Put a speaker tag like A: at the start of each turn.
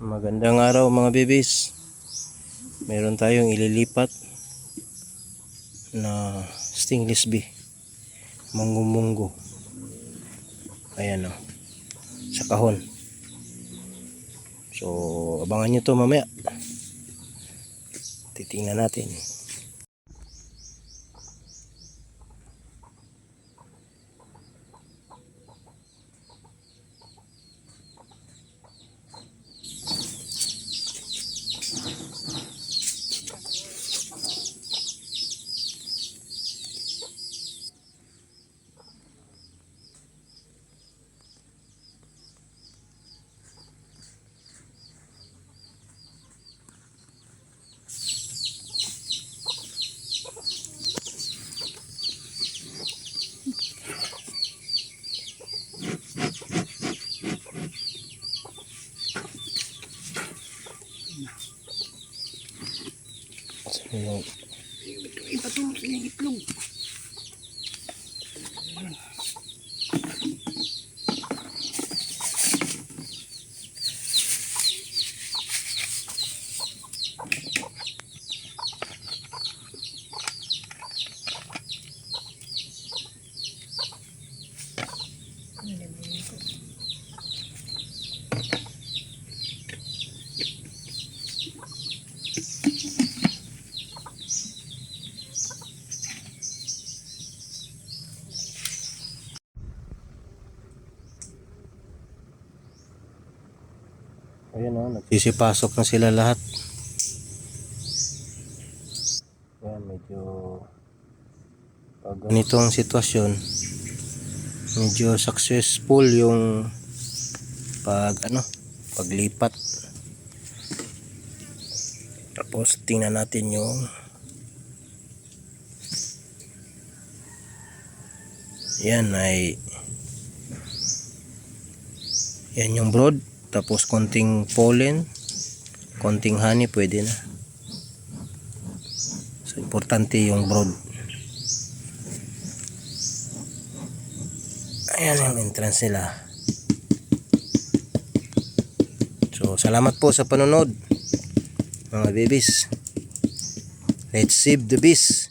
A: Magandang araw mga bibis. Meron tayong ililipat na stingless bee. Munggo-munggo. Ayan o. Sa kahon. So, abangan nyo to mamaya. Titingnan natin. So, yung
B: Iba to, yung itlog.
A: Ayun o, nagsisipasok na sila lahat. Ayan, medyo pag ganitong sitwasyon, medyo successful yung pag ano, paglipat. Tapos tingnan natin yung yan ay yan yung brood tapos konting pollen konting honey pwede na. So importante yung brood. Ayan yung entrance nila. So salamat po sa panonood mga babies let's save the bees